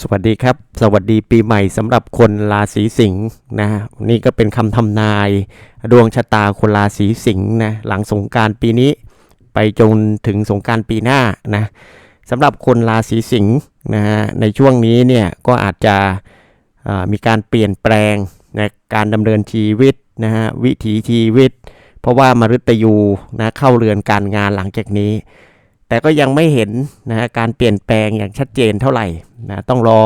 สวัสดีครับ สวัสดีปีใหม่สำหรับคนราศีสิงห์นะนี่ก็เป็นคำทำนายดวงชะตาคนราศีสิงห์นะหลังสงการปีนี้ ไปจนถึงสงการปีหน้านะสำหรับคนราศีสิงห์นะฮะในช่วงนี้เนี่ยก็อาจจะมีการเปลี่ยนแปลงนะการดำเนินชีวิตนะฮะวิถีชีวิต เพราะว่ามฤตยูนะเข้าเรือนการงานหลังจากนี้ แต่ก็ยังไม่เห็นนะฮะการเปลี่ยนแปลงอย่างชัดเจนเท่าไหร่นะต้องรอ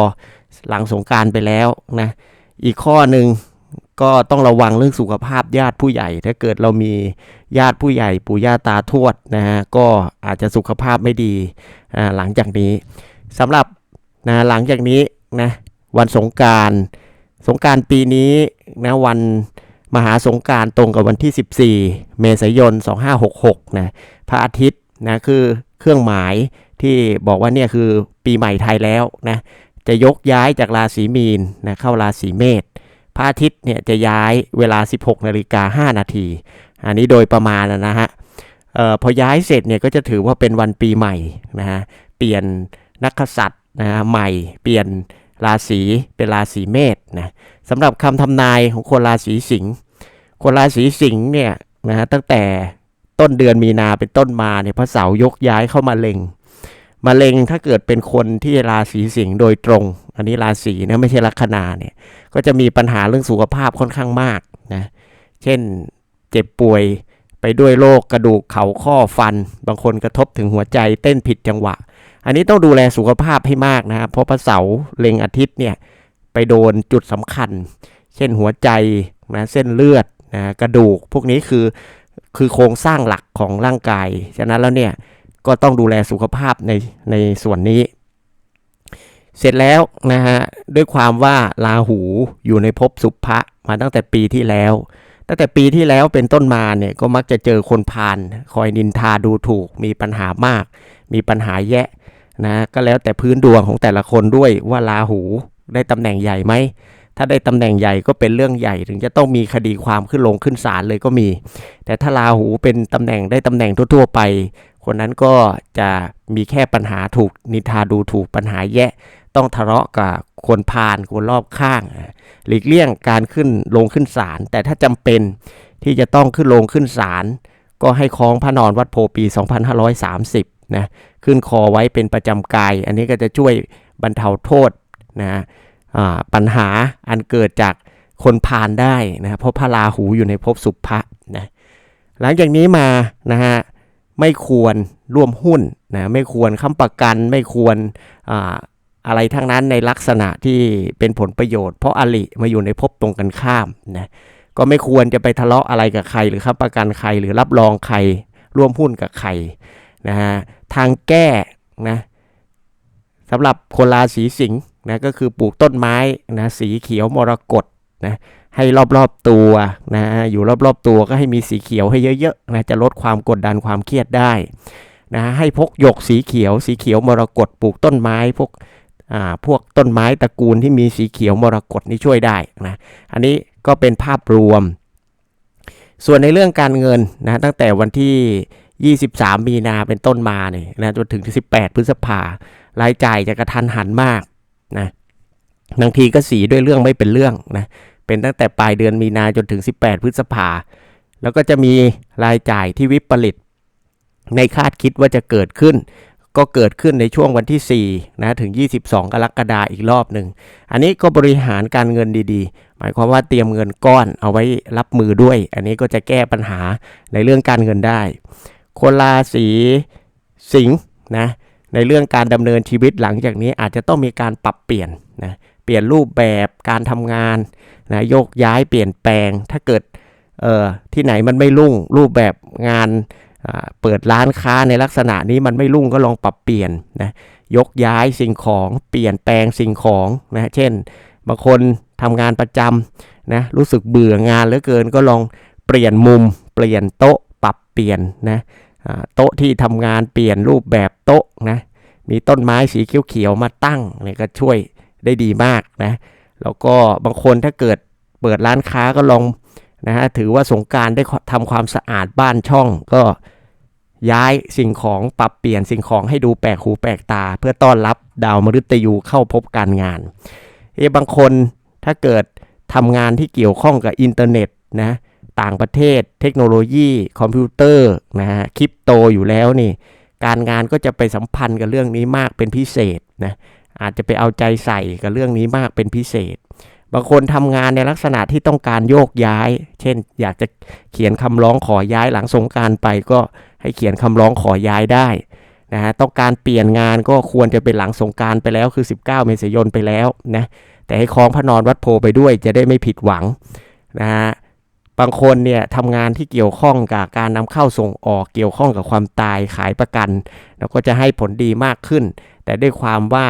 หลังสงการไปแล้วนะอีกข้อหนึ่งก็ต้องระวังเรื่องสุขภาพญาติผู้ใหญ่ ถ้าเกิดเรามีญาติผู้ใหญ่ปู่ย่าตาทวดนะฮะก็อาจจะสุขภาพไม่ดีหลังจากนี้สำหรับนะหลังจากนี้นะวันสงการสงการปีนี้นะวันมหาสงการตรงกับวันที่ 14 เมษายน 2566นะพระอาทิตย์นะคือ เครื่องหมายที่บอกว่าเนี่ยคือปีใหม่ไทยแล้วนะจะยกย้ายจากราศีมีนนะเข้าราศีเมษพระอาทิตย์เนี่ยจะย้ายเวลา 16นาฬิกา5นาทีอันนี้โดยประมาณนะฮะออพอย้ายเสร็จเนี่ยก็จะถือว่าเป็นวันปีใหม่นะฮะเปลี่ยนนักกษัตริย์นะฮะใหม่ เปลี่ยนราศีเป็นราศีเมษนะสำหรับคำทำนายของคนราศีสิงห์คนราศีสิงห์เนี่ยนะฮะตั้งแต่ ต้นเดือนมีนาเป็นต้นมาเนี่ยพระเสายกย้ายเข้ามาเล็งมาเล็งถ้าเกิดเป็นคนที่ราศีสิงห์โดยตรง อันนี้ราศีนะไม่ใช่ลัคนาเนี่ยก็จะมีปัญหาเรื่องสุขภาพค่อนข้างมากนะเช่นเจ็บป่วยไปด้วยโรคกระดูกเข่าข้อฟัน บางคนกระทบถึงหัวใจเต้นผิดจังหวะ อันนี้ต้องดูแลสุขภาพให้มากนะครับเพราะพระเสาร์เล็งอาทิตย์เนี่ยไปโดนจุดสำคัญ เช่นหัวใจนะเส้นเลือดนะกระดูก พวกนี้คือ คือโครงสร้างหลักของร่างกาย ฉะนั้นแล้วเนี่ยก็ต้องดูแลสุขภาพในในส่วนนี้ เสร็จแล้วนะฮะด้วยความว่าราหูอยู่ในภพสุภะมาตั้งแต่ปีที่แล้ว ตั้งแต่ปีที่แล้วเป็นต้นมาเนี่ยก็มักจะเจอคนพาลคอยนินทาดูถูก มีปัญหามาก มีปัญหาแยะนะก็แล้วแต่พื้นดวงของแต่ละคนด้วยว่าราหูได้ตำแหน่งใหญ่ไหม ถ้าได้ตำแหน่งใหญ่ก็เป็นเรื่องใหญ่ ถึงจะต้องมีคดีความขึ้นลงขึ้นศาลเลยก็มี แต่ถ้าราหูเป็นตำแหน่งได้ตำแหน่งทั่วๆไป คนนั้นก็จะมีแค่ปัญหาถูกนินทาดูถูกปัญหาแยะ ต้องทะเลาะกับคนพาลคนรอบข้าง หลีกเลี่ยงการขึ้นลงขึ้นศาลแต่ถ้าจำเป็นที่จะต้องขึ้นลงขึ้นศาลก็ให้คล้องพระนอนวัดโพปี 2530นะขึ้นคอไว้เป็นประจำกาย อันนี้ก็จะช่วยบรรเทาโทษนะ ปัญหาอันเกิดจากคนพาลได้นะเพราะพระราหูอยู่ในภพสุภะนะหลังจากนี้มานะฮะไม่ควรร่วมหุ้นนะไม่ควรค้ำประกันไม่ควรออะไรทั้งนั้นในลักษณะที่เป็นผลประโยชน์เพราะอลิมาอยู่ในภพตรงกันข้ามนะก็ไม่ควรจะไปทะเลาะอะไรกับใคร หรือค้ำประกันใคร หรือรับรองใครร่วมหุ้นกับใครนะฮะทางแก้นะสำหรับคนราศีสิงห์ นะก็คือปลูกต้นไม้นะสีเขียวมรกตนะให้รอบๆตัวนะอยู่รอบๆตัวก็ให้มีสีเขียวให้เยอะๆนะจะลดความกดดันความเครียดได้นะให้พกหยกสีเขียว สีเขียวมรกตปลูกต้นไม้พวกอ่าพวกต้นไม้ตระกูลที่มีสีเขียวมรกตนี่ช่วยได้นะอันนี้ก็เป็นภาพรวม ส่วนในเรื่องการเงินนะตั้งแต่วันที่ 23 มีนาเป็นต้นมาเนี่ยนะจนถึง 18 พฤษภารายจ่ายจะกระทันหันมาก นะบางทีก็สีด้วยเรื่องไม่เป็นเรื่องนะเป็นตั้งแต่ปลายเดือนมีนาจนถึง 18 พฤษภา แล้วก็จะมีรายจ่ายที่วิปริตในคาดคิดว่าจะเกิดขึ้น ก็เกิดขึ้นในช่วงวันที่4นะถึง 22 กรกฎาคมอีกรอบหนึ่ง อันนี้ก็บริหารการเงินดีๆ หมายความว่าเตรียมเงินก้อนเอาไว้รับมือด้วย อันนี้ก็จะแก้ปัญหาในเรื่องการเงินได้ คนราศีสิงห์นะ ในเรื่องการดำเนินชีวิตหลังจากนี้อาจจะต้องมีการปรับเปลี่ยนนะเปลี่ยนรูปแบบการทำงานนะโยกย้ายเปลี่ยนแปลง ถ้าเกิดเอ่อที่ไหนมันไม่รุ่งรูปแบบงานเปิดร้านค้าในลักษณะนี้มันไม่รุ่งก็ลองปรับเปลี่ยนนะยกย้ายสิ่งของเปลี่ยนแปลงสิ่งของนะเช่น บางคนทำงานประจำนะรู้สึกเบื่องานเหลือเกินก็ลองเปลี่ยนมุม เปลี่ยนโต๊ะปรับเปลี่ยนนะ โต๊ะที่ทำงานเปลี่ยนรูปแบบโต๊ะนะมีต้นไม้สีเขียวๆมาตั้งเนี่ยก็ช่วยได้ดีมากนะแล้วก็บางคนถ้าเกิดเปิดร้านค้าก็ลองนะฮะถือว่าสงการได้ทำความสะอาดบ้านช่องก็ย้ายสิ่งของปรับเปลี่ยนสิ่งของให้ดูแปลกหูแปลกตา เพื่อต้อนรับดาวมฤตยูเข้าพบการงานเอะบางคนถ้าเกิดทำงานที่เกี่ยวข้องกับอินเทอร์เน็ตนะ ต่างประเทศ เทคโนโลยี คอมพิวเตอร์นะฮะคริปโตอยู่แล้วนี่การงานก็จะไปสัมพันธ์กับเรื่องนี้มากเป็นพิเศษนะอาจจะไปเอาใจใส่กับเรื่องนี้มากเป็นพิเศษ บางคนทำงานในลักษณะที่ต้องการโยกย้าย เช่น อยากจะเขียนคำร้องขอย้ายหลังสงการไปก็ให้เขียนคำร้องขอย้ายได้นะฮะต้องการเปลี่ยนงานก็ควรจะเป็นหลังสงการไปแล้วคือ 19 เมษายนไปแล้วนะแต่ให้คล้องพระนอนวัดโพไปด้วยจะได้ไม่ผิดหวังนะฮะ บางคนเนี่ยทำงานที่เกี่ยวข้องกับการนำเข้าส่งออกเกี่ยวข้องกับความตายขายประกัน แล้วก็จะให้ผลดีมากขึ้น แต่ด้วยความว่า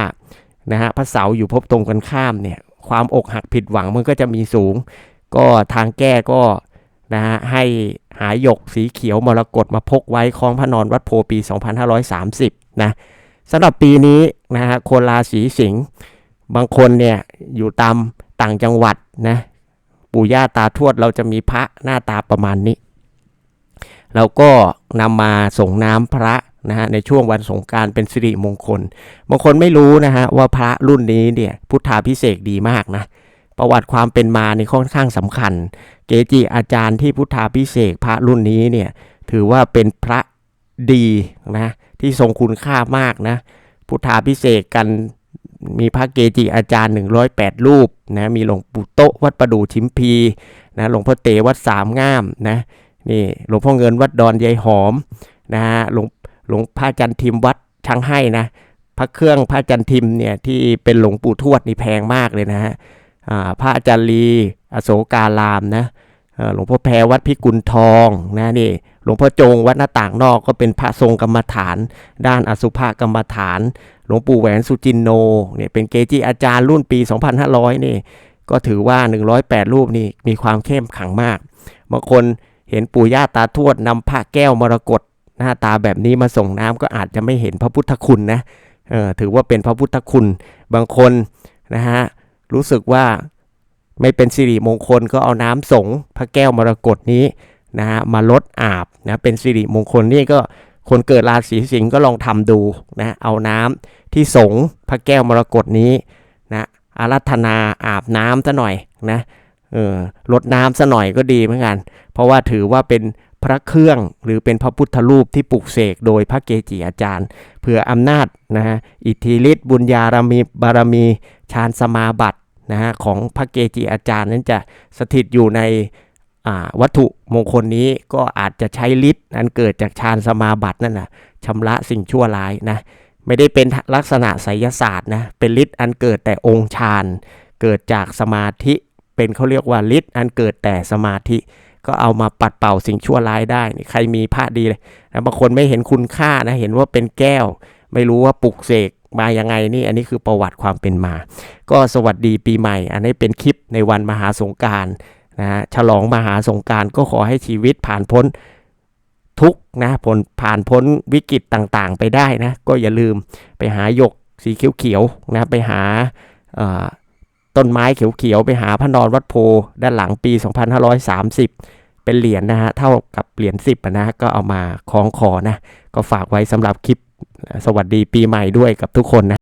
นะฮะพระเสาอยู่ภพตรงกันข้ามเนี่ยความอกหักผิดหวังมันก็จะมีสูง ก็ทางแก้ก็นะฮะให้หาหยกสีเขียวมรกตมาพกไว้คล้องพระนอนวัดโพปี 2530 นะสำหรับปีนี้นะฮะคนราศีสิงห์บางคนเนี่ยอยู่ตามต่างจังหวัดนะ ปู่ย่าตาทวดเราจะมีพระหน้าตาประมาณนี้ เราก็นำมาส่งน้ำพระนะฮะในช่วงวันสงการเป็นสิริมงคลบางคนไม่รู้นะฮะว่าพระรุ่นนี้เนี่ยพุทธาพิเศษดีมากนะประวัติความเป็นมาในค่อนข้างสำคัญ เกจิอาจารย์ที่พุทธาพิเศษพระรุ่นนี้เนี่ยถือว่าเป็นพระดีนะที่ทรงคุณค่ามากนะพุทธาพิเศษกกันมีพระเกจิอาจารย์ 108 รูป นะมีหลวงปู่โตวัดประดู่ชิมพีนะหลวงพ่อเตวัดสามงามนะนี่หลวงพ่อเงินวัดดอนยายหอมนะฮะหลวงหลวงพระจันทิมวัดช้างให้นะพระเครื่องพระจันทิมเนี่ยที่เป็นหลวงปู่ทวดนี่แพงมากเลยนะฮะอ่าพระอาจารย์ลีอโศการามนะหลวงพ่อแพรวัดพิกุลทองนะนี่ หลวงพ่อจงวัดหน้าต่างนอกก็เป็นพระทรงกรรมฐาน ด้านอสุภกรรมฐาน หลวงปู่แหวนสุจินโนเนี่ยเป็นเกจิอาจารย์รุ่นปี 2500 นี่ ก็ถือว่า 108 รูปนี่มีความเข้มขังมากบางคนเห็นปู่ย่าตาทวดนำพระแก้วมรกตหน้าตาแบบนี้มาส่งน้ำก็อาจจะไม่เห็นพระพุทธคุณนะเออถือว่าเป็นพระพุทธคุณ บางคนนะฮะรู้สึกว่าไม่เป็นสิริมงคลก็เอาน้ำสงพระแก้วมรกตนี้ นะฮะมาลดอาบนะเป็นสิริมงคลนี่ก็คนเกิดราศีสิงห์ก็ลองทำดูนะเอาน้ำที่สงพระแก้วมรกตนี้นะอารัธนาอาบน้ำซะหน่อยนะเออลดน้ำซะหน่อยก็ดีเหมือนกัน เพราะว่าถือว่าเป็นพระเครื่องหรือเป็นพระพุทธรูปที่ปลุกเสกโดยพระเกจิอาจารย์ เพื่ออำนาจนะฮะอิทธิฤทธิ์บุญญารมีบารมีฌานสมาบัตินะฮะของพระเกจิอาจารย์นั้นจะสถิตอยู่ใน วัตถุมงคลนี้ก็อาจจะใช้ฤทธิ์นั้นเกิดจากฌานสมาบัตินั่นนะชำระสิ่งชั่วร้ายนะไม่ได้เป็นลักษณะไสยศาสตร์นะเป็นฤทธิ์อันเกิดแต่องค์ฌานเกิดจากสมาธิเป็นเขาเรียกว่าฤทธิ์อันเกิดแต่สมาธิ ก็เอามาปัดเป่าสิ่งชั่วร้ายได้นี่ใครมีพระดีเลยนะบางคนไม่เห็นคุณค่านะเห็นว่าเป็นแก้ว ไม่รู้ว่าปลุกเสกมายังไงนี่อันนี้คือประวัติความเป็นมา ก็สวัสดีปีใหม่ อันนี้เป็นคลิปในวันมหาสงการ นะฮะฉลองมหาสงการก็ขอให้ชีวิตผ่านพ้นทุกนะผลผ่านพ้นวิกฤตต่างๆ ไปได้นะก็อย่าลืมไปหาหยกสีเขียวๆนะไปหาต้นไม้เขียวๆไปหาพระนอนวัดโพด้านหลังปี 2530 เป็นเหรียญนะฮะเท่ากับเหรียญ10นะก็เอามาคล้องคอนะก็ฝากไว้สำหรับคลิปสวัสดีปีใหม่ด้วยกับทุกคนนะ